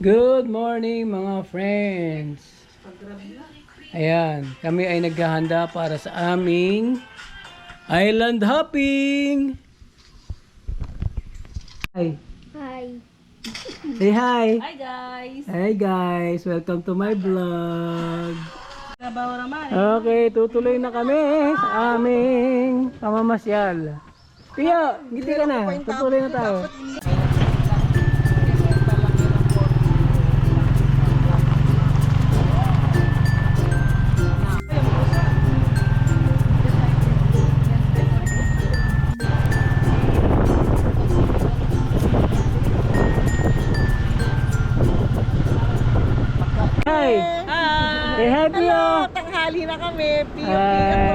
Good morning mga friends. Ayan, kami ay naghahanda para sa aming island hopping. Hi. Hi. Say hi. Hi guys! Hi guys, welcome to my vlog. Naman. Okay, tutuloy na kami sa aming pamamasyal. Pia, ngiti ka na. Tutuloy na tayo. Tanghali na kami. Piyo, Hi!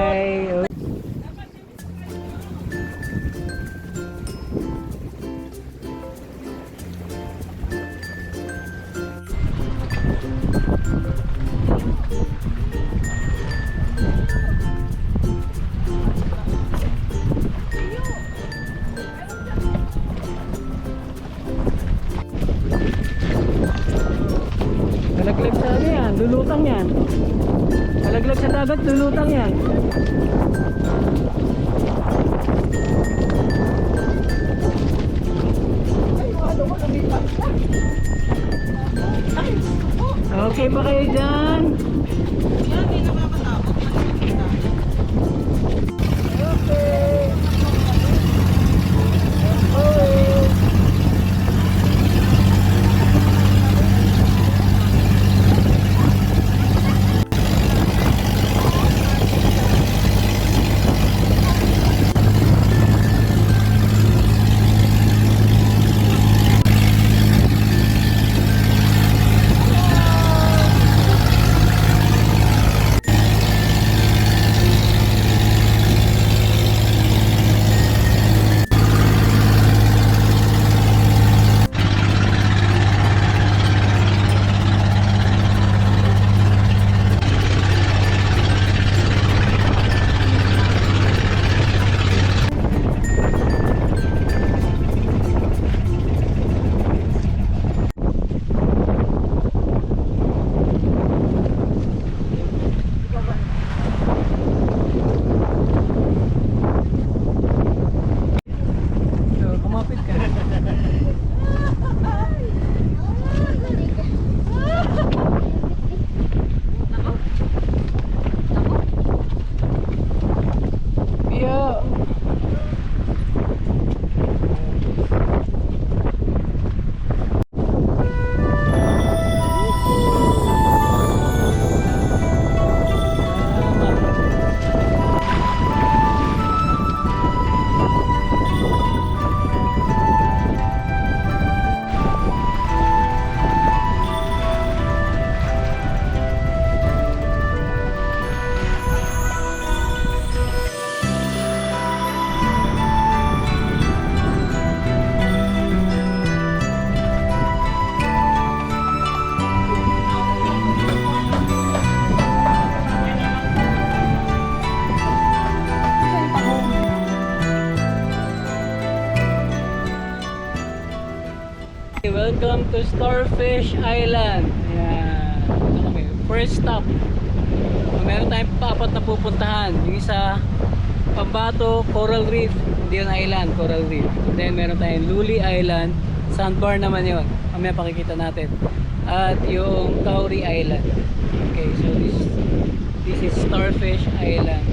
Okay pa kayo dyan? So, Starfish Island. Ayan. Ito kami. First stop. Meron tayong papat na pupuntahan. Yung isa, Pambato, Coral Reef. Yun island, Coral Reef. Then meron tayong Luli Island. Sandbar naman yun. Mamaya pakikita natin. At yung Kauri Island. Okay, so this this is Starfish Island.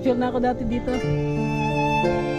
Ayan. Nagpa-picture na ako dati dito.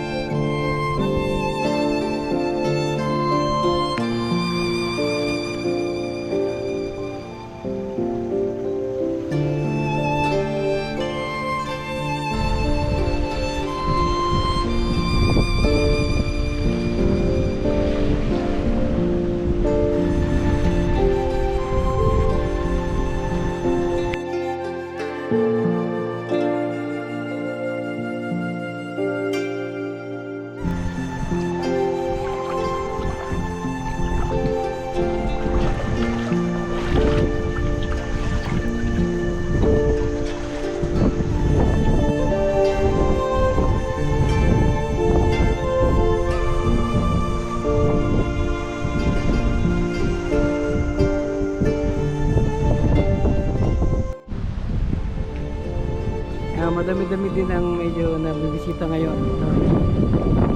Madami-dami din ang medyo nabibisita ngayon.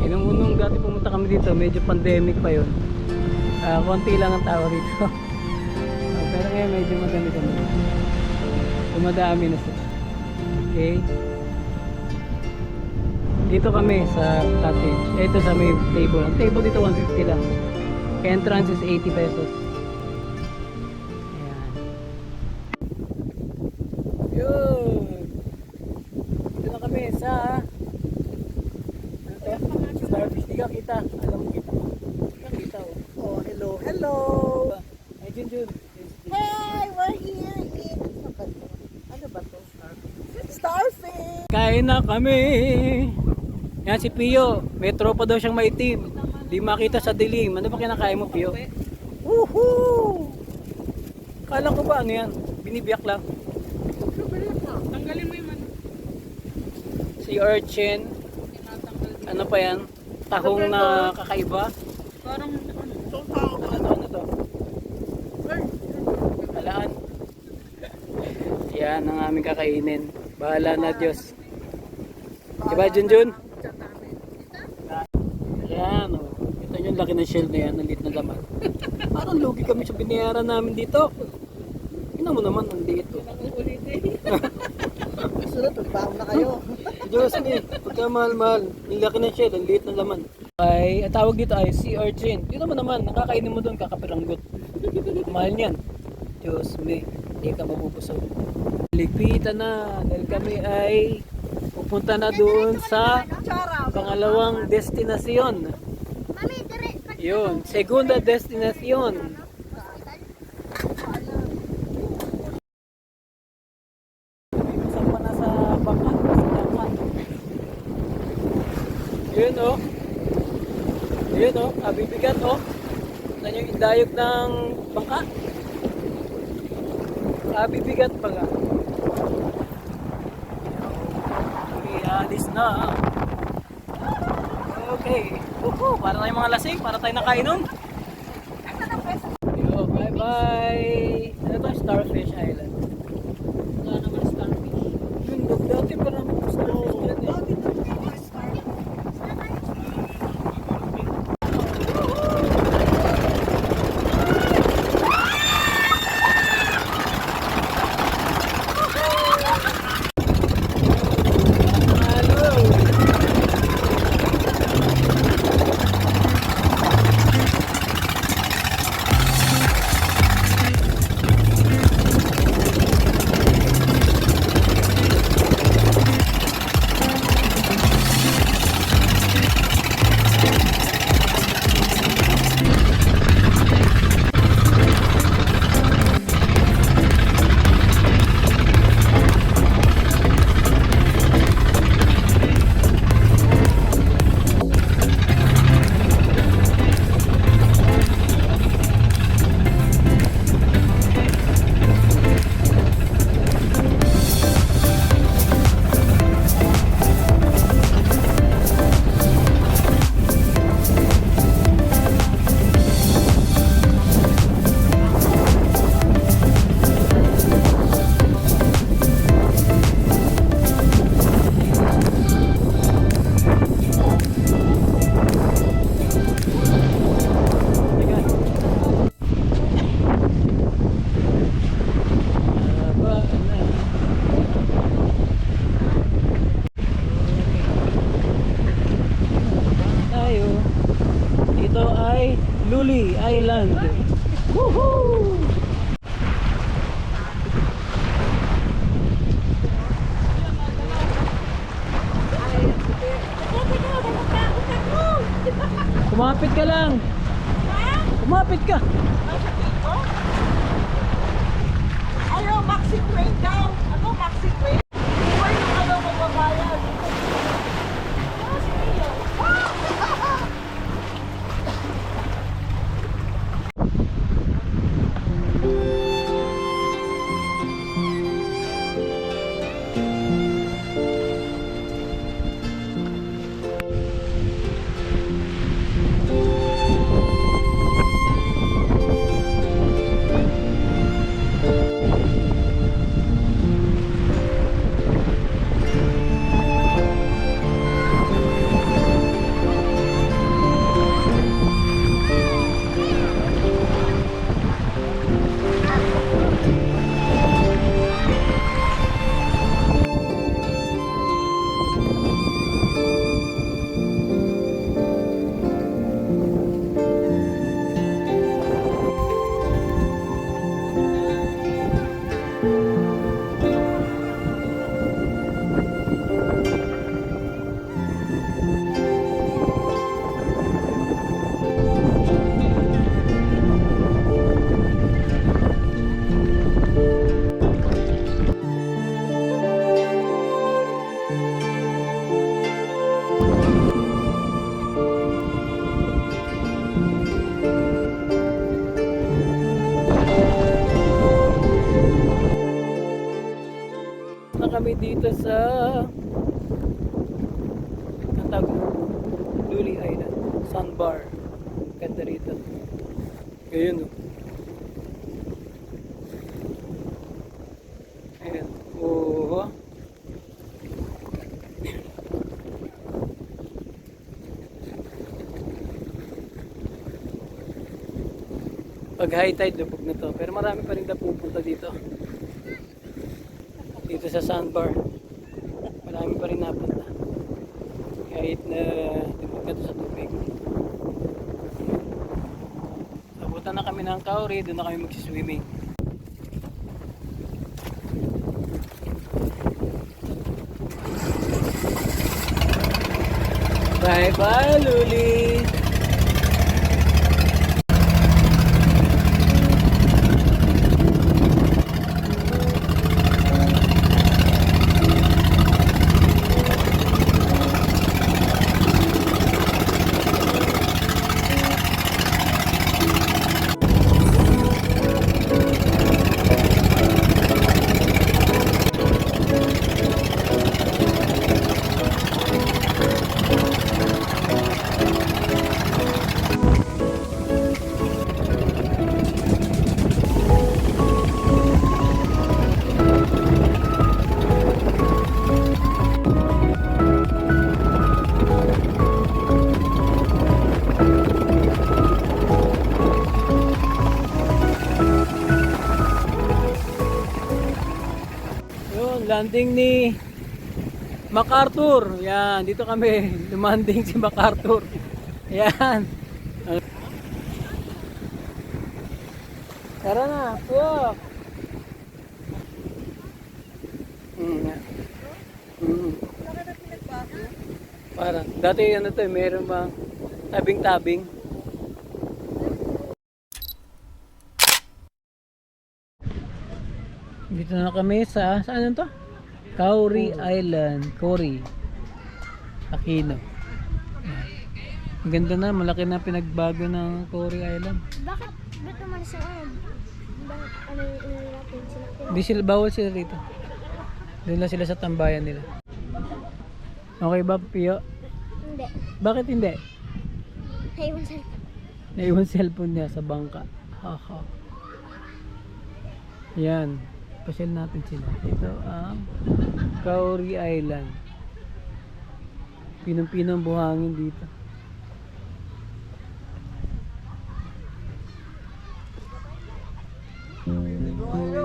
Uh, nung unong dati pumunta kami dito, medyo pandemic pa yun. Ah, konti lang ang tao dito. Ah, pero ngayon medyo madami-dami. Dumadami na sila. Okay. Dito kami sa cottage. Ito sa may table. Ang table dito 150 lang. Entrance is 80 pesos. Mo kita. Ka kita oh. Hello, hello. Ay, Jun we're here in... Ano ba to? Starfish! Kain na kami. Yan si Pio. May tropa daw siyang maitim. Di makita sa dilim. Ano ba kinakain mo, Pio? Woohoo! Kala ko ba ano yan? Binibiyak lang. Tanggalin mo yung ano. Si Urchin. Ano pa yan? Tahong na kakaiba. Parang ano. Ano to? Balaan. Yan ang aming kakainin. Bahala na Diyos. Diba Junjun? Yan o. Ito yung laki ng shell na yan. Ang liit na laman. Parang lugi kami sa binayaran namin dito. Ina mo naman, ang liit o. Sunod, magbaho na kayo. Diyos ni, pagka mahal-mahal, yung laki ng shell, ang liit ng laman. Ay, ang tawag dito ay sea urchin. Dito mo naman, nakakainin mo doon, kakapiranggot. Mahal niyan. Diyos me, hindi ka mabubusog. Ligpitan na, dahil kami ay pupunta na doon sa pangalawang destinasyon. Yun, segunda destinasyon. Isang pa na sa baka, sa dapat. Yun oh. Yun oh, kabibigat oh. Saan yung indayog ng bangka? Kabibigat pa nga. Alis na. Okay. Woohoo! Para tayong mga lasing, para tayo nakainom. Island. Kami dito sa Katag Luli Island. Sandbar ganda rito. Ayun oh. Ayun oh pag high tide lubog na to. Pero marami pa rin na pupunta dito dito sa sandbar. Marami pa rin napunta. Kahit na tibok na sa tubig. Abutan na kami ng Kauri doon na kami magsiswimming. Bye bye Luli landing ni MacArthur. Yan, dito kami. Lumanding si MacArthur. Yan. Tara na, puwak. Mm. Mm. Para, dati ano to, eh, meron bang tabing-tabing. Dito na kami sa, saan to? Kauri Island, Kauri. Aquino. Ang ganda na, malaki na pinagbago ng Kauri Island. Bakit ba't naman sa ano? Bakit ano yung sila? Hindi sila, bawal sila rito. Doon lang sila sa tambayan nila. Okay ba, Pio? Hindi. Bakit hindi? Naiwan sa Naiwan cellphone niya sa bangka. Haha. Yan. Pasyal natin sila. Ito ang Kauri Island. Pinong-pinong buhangin dito. Pinong-pino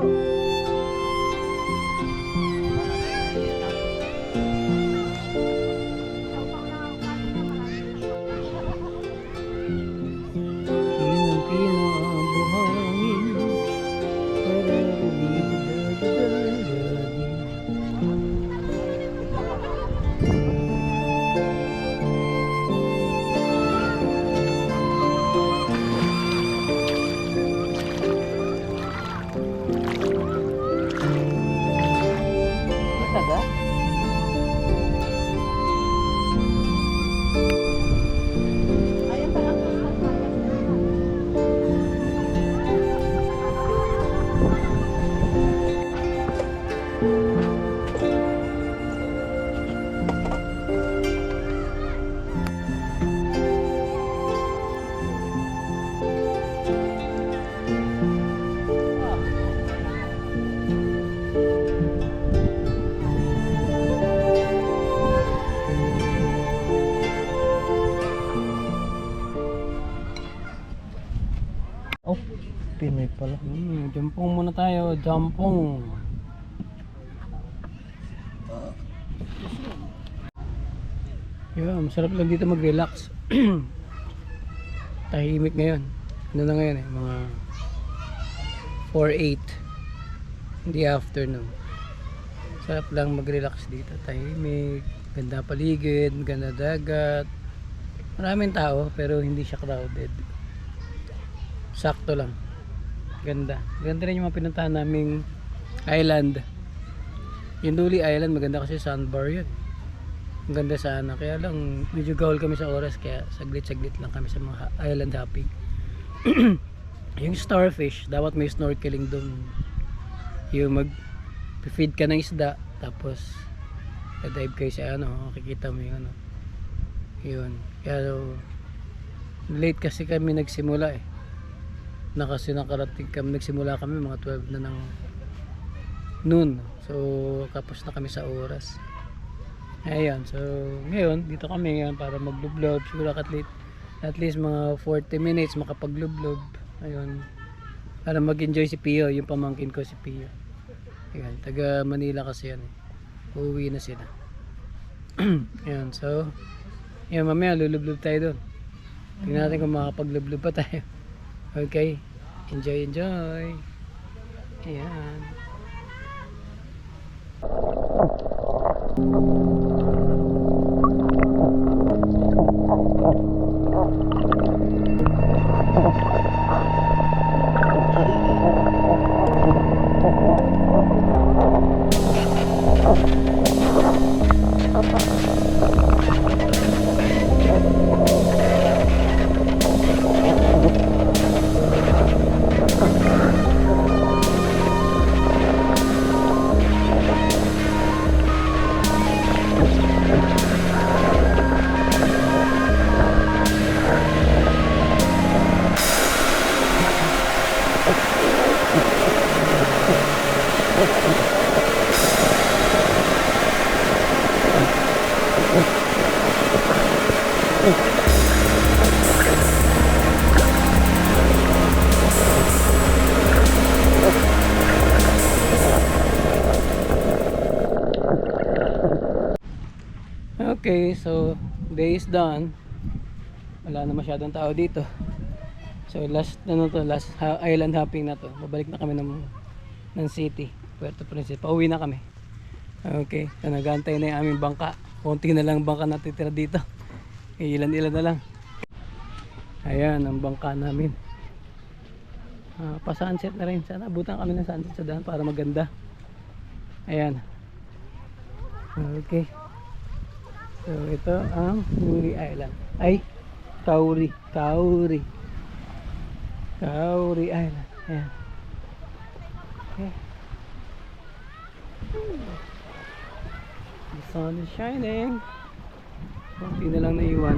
tayo, jampong. Yeah, masarap lang dito mag-relax. Tahimik ngayon. Ano na ngayon eh, mga 4-8 in the afternoon. Sarap lang mag-relax dito. Tahimik, ganda paligid, ganda dagat. Maraming tao pero hindi siya crowded. Sakto lang. Ganda. Ganda rin yung mga pinuntahan naming island. Yung Duli Island, maganda kasi sandbar yun. Ang ganda sana. Kaya lang, medyo gawal kami sa oras. Kaya saglit-saglit lang kami sa mga island hopping. yung starfish, dapat may snorkeling doon. Yung mag feed ka ng isda. Tapos, dive kayo sa ano, makikita mo yung ano. Yun. Kaya, late kasi kami nagsimula eh na kasi nakarating kami, nagsimula kami mga 12 na ng noon. So, kapos na kami sa oras. Ayan, so ngayon, dito kami ngayon para maglublob. Siguro at least, at least mga 40 minutes makapaglublob. Ayun. Para mag-enjoy si Pio, yung pamangkin ko si Pio. Ayan, taga Manila kasi yan eh. Uuwi na sila. Ayan, so, ayan, mamaya lulublob tayo doon. Tingnan natin kung makakapaglublob pa tayo. Okay. Enjoy, enjoy. Ayan. Okay, so day is done. Wala na masyadong tao dito. So last ano to, last island hopping na to. Babalik na kami ng ng city, Puerto Princesa. Pauwi na kami. Okay, so nagantay na yung aming bangka. Konti na lang bangka natitira dito. Ilan-ilan na lang. Ayan ang bangka namin. Ah, pa sunset na rin. Sana abutan kami ng sunset sa daan para maganda. Ayan. Okay. So ito ang Nuri Island. Ay, Kauri, Kauri. Kauri Island. Ayan. Okay. The sun is shining. Kunti na lang naiwan.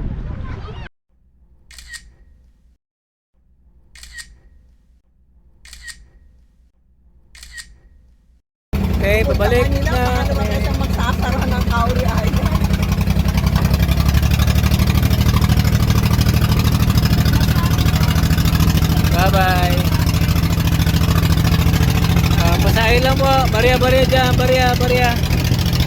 Okay, pabalik Kanina, na. baka naman kayo siyang magsasara ng Kauri Island. Bye-bye. Ah, pasahin lang po. Baria, baria dyan. Baria, baria. Baria. Uy. ano baria ba? Baria, baria. Nakita mo, ano? Malaki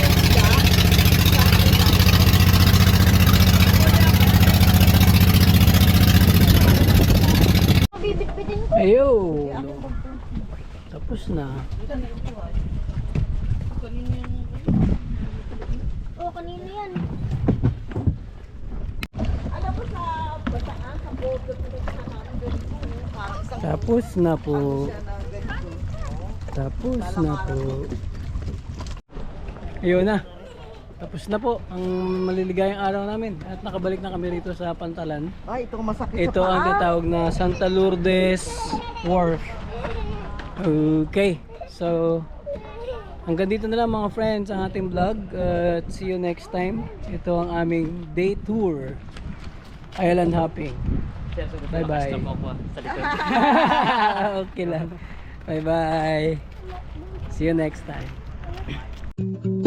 yung isda. Bibit-bitin ko. Ayun. Tapos na. Oo, kanina yan. Alam mo sa bataan, sa border ko sa kanan, ganito, no? Parang isang Tapos na po. Tapos na po. Ayun na. Tapos na po ang maliligayang araw namin at nakabalik na kami rito sa Pantalan. Ay, itong masakit Ito ang tinatawag na Santa Lourdes Wharf. Okay. So, hanggang dito na lang mga friends ang ating vlog. At see you next time. Ito ang aming day tour. Island hopping. Bye bye. okay lang. Bye bye. See you next time.